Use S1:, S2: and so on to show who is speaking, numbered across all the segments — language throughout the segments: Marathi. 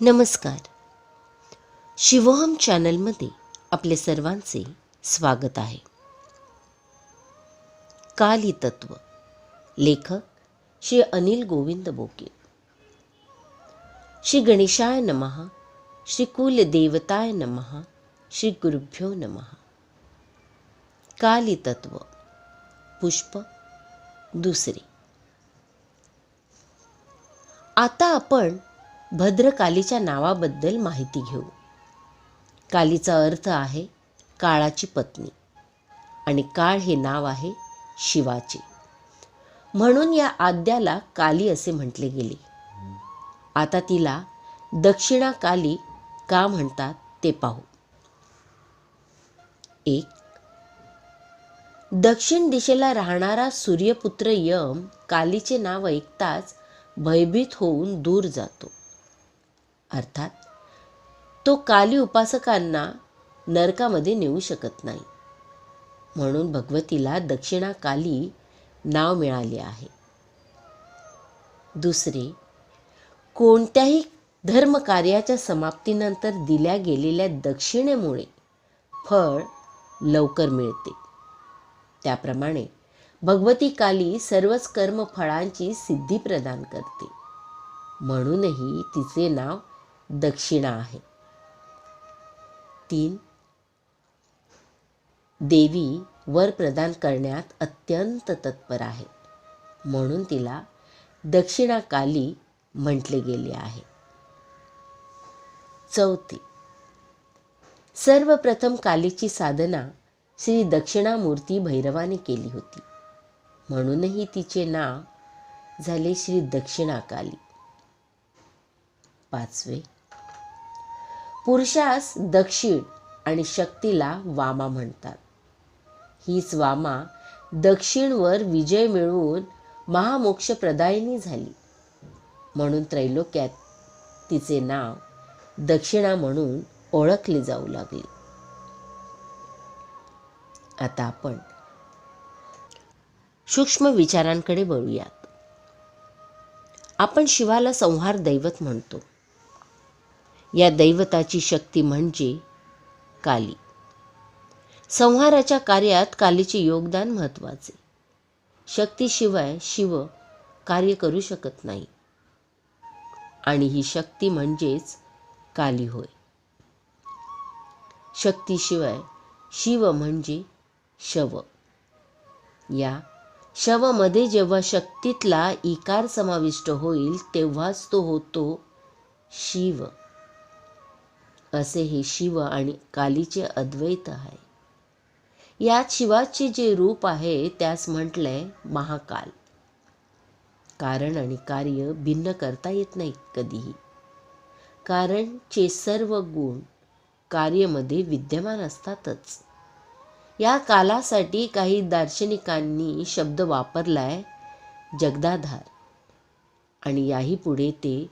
S1: नमस्कार. शिवोहम चॅनलमध्ये आपले सर्वांचे स्वागत आहे. काली तत्व. लेखक श्री अनिल गोविंद बोके. श्री गणेशाय नमः श्री कुल देवताय नमः श्री गुरुभ्यो नमः. काली तत्व. पुष्प. दुसरे. आता आपण भद्रकालीच्या नावाबद्दल माहिती घेऊ. कालीचा अर्थ आहे काळाची पत्नी आणि काळ हे नाव आहे शिवाचे. म्हणून या आद्याला काली असे म्हटले गेले. आता तिला दक्षिणा काली का म्हणतात ते पाहू. एक दक्षिण दिशेला राहणारा सूर्यपुत्र यम कालीचे नाव ऐकताच भयभीत होऊन दूर जातो. अर्थात तो काली उपासकांना नरकामध्ये नेऊ शकत नाही. म्हणून भगवतीला दक्षिणा काली नाव मिळाले आहे. दुसरे कोणत्याही धर्मकार्याच्या समाप्तीनंतर दिल्या गेलेल्या दक्षिणेमुळे फळ लवकर मिळते. त्याप्रमाणे भगवती काली सर्वच कर्मफळांची सिद्धी प्रदान करते. म्हणूनही तिचे नाव दक्षिणा आहे. तीन देवी वर प्रदान करण्यात अत्यंत तत्पर आहे. म्हणून तिला दक्षिणा काली म्हटले गेले आहे. चौथी सर्वप्रथम कालीची साधना श्री दक्षिणामूर्ती भैरवाने केली होती. म्हणूनही तिचे नाव झाले श्री दक्षिणा काली पाचवे पुरुषास दक्षिण आणि शक्तीला वामा म्हणतात. हीच वामा दक्षिणवर विजय मिळवून महामोक्षप्रदायिनी झाली. म्हणून त्रैलोक्यात तिचे नाव दक्षिणा म्हणून ओळखले जाऊ लागले. आता आपण सूक्ष्म विचारांकडे वळूयात. आपण शिवाला संहार दैवत म्हणतो. या दैवताची शक्ती म्हणजे काली. संहाराच्या कार्यात कालीचे योगदान महत्त्वाचे. शक्तीशिवाय शिव कार्य करू शकत नाही. आणि ही शक्ती म्हणजेच काली होय. शक्तीशिवाय शिव म्हणजे शव. या शवमध्ये जेव्हा शक्तीतला इकार समाविष्ट होईल तेव्हाच तो होतो शिव. असे हे शिव आणि कालीचे अद्वैत आहे. यात शिवाचे जे रूप आहे त्यास म्हटलंय महाकाल. कारण आणि कार्य भिन्न करता येत नाही कधीही. कारणचे सर्व गुण कार्यमध्ये विद्यमान असतातच. या कालासाठी काही दार्शनिकांनी शब्द वापरलाय जगदाधार. आणि याही पुढे ते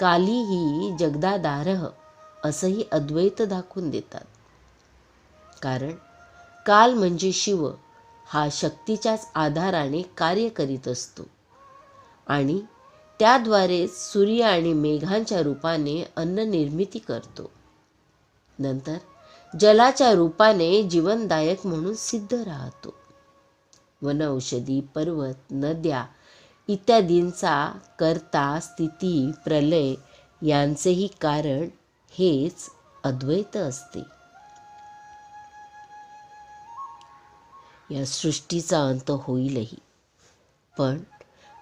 S1: काली ही जगदाधारह असंही अद्वैत दाखवून देतात. कारण काल म्हणजे शिव हा शक्तीच्याच आधाराने कार्य करीत असतो. आणि त्याद्वारेच सूर्य आणि मेघांच्या रूपाने अन्न निर्मिती करतो. नंतर जलाच्या रूपाने जीवनदायक म्हणून सिद्ध राहतो. वनौषधी पर्वत नद्या इत्यादींचा करता स्थिती प्रलय यांचेही कारण हेच अद्वैत असते. या सृष्टीचा अंत होईलही पण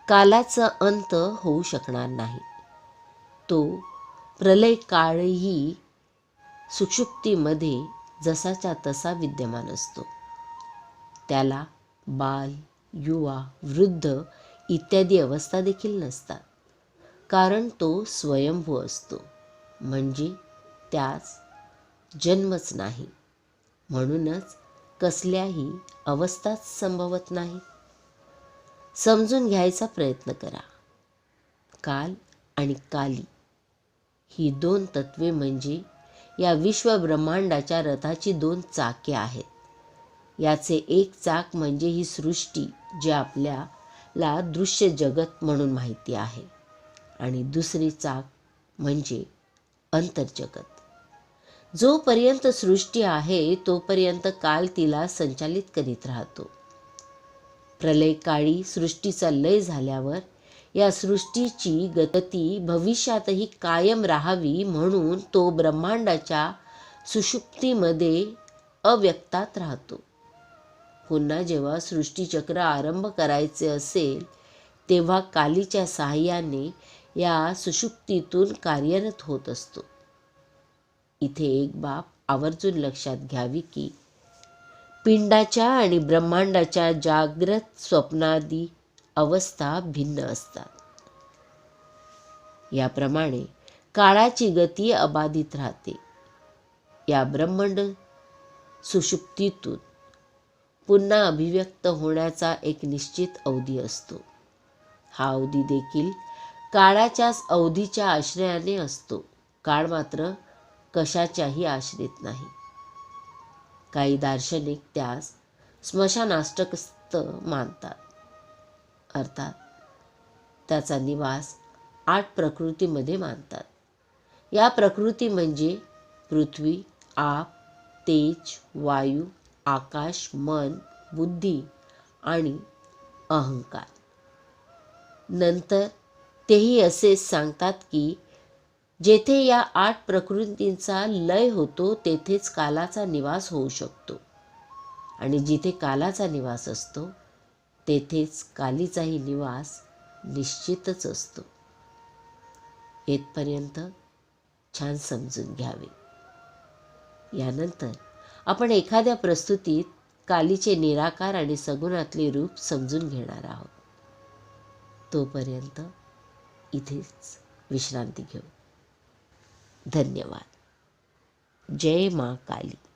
S1: कालाचा अंत होऊ शकणार नाही. तो प्रलय काळही सुक्षुप्तीमध्ये जसाच्या तसा विद्यमान असतो. त्याला बाल युवा वृद्ध इत्यादी अवस्था देखील नसतात कारण तो स्वयंभू असतो. म्हणजे त्यास जन्मच नाही. म्हणूनच कसल्याही अवस्थाच संभवत नाही. समजून घ्यायचा प्रयत्न करा. काल आणि काली ही दोन तत्वे म्हणजे या विश्वब्रह्मांडाच्या रथाची दोन चाके आहेत. याचे एक चाक म्हणजे ही सृष्टी जी आपल्याला दृश्य जगत म्हणून माहिती आहे. आणि दुसरी चाक म्हणजे अंतर्जगत. जोपर्यंत सृष्टी आहे तोपर्यंत काल तिला संचालित करीत राहतो. प्रलयकाळी सृष्टीचा लय झाल्यावर या सृष्टीची गती भविष्यातही कायम राहावी म्हणून तो ब्रह्मांडाच्या सुषुप्तीमध्ये अव्यक्तात राहतो. पुन्हा जेव्हा सृष्टीचक्र आरंभ करायचे असेल तेव्हा कालीच्या सहाय्याने या सुषुप्तीतून कार्यरत होत असतो. इथे एक बाब आवर्जून लक्षात घ्यावी की पिंडाच्या आणि ब्रह्मांडाच्या जाग्रत स्वप्नादी अवस्था भिन्न असतात. याप्रमाणे काळाची गती अबाधित राहते. या ब्रह्मांड सुषुप्तीतून पुन्हा अभिव्यक्त होण्याचा एक निश्चित अवधी असतो. हा अवधी देखील काळाच्याच अवधीच्या आश्रयाने असतो. काळ मात्र कशाच्याही आश्रित नाही. काही दार्शनिक त्यास स्मशानाष्टकस्त मानतात. अर्थात त्याचा निवास आठ प्रकृतीमध्ये मानतात. या प्रकृती म्हणजे पृथ्वी आप तेज वायू आकाश मन बुद्धी आणि अहंकार. नंतर तेही असेच सांगतात की जेथे या आठ प्रकृतींचा लय होतो तेथेच कालाचा निवास होऊ शकतो. आणि जिथे कालाचा निवास असतो तेथेच कालीचाही निवास निश्चितच असतो. येथपर्यंत छान समजून घ्यावे. यानंतर आपण एखाद्या प्रस्तुतीत कालीचे निराकार आणि सगुणातले रूप समजून घेणार आहोत. तोपर्यंत इथेच विश्रांती घेऊ. धन्यवाद. जय मा काली.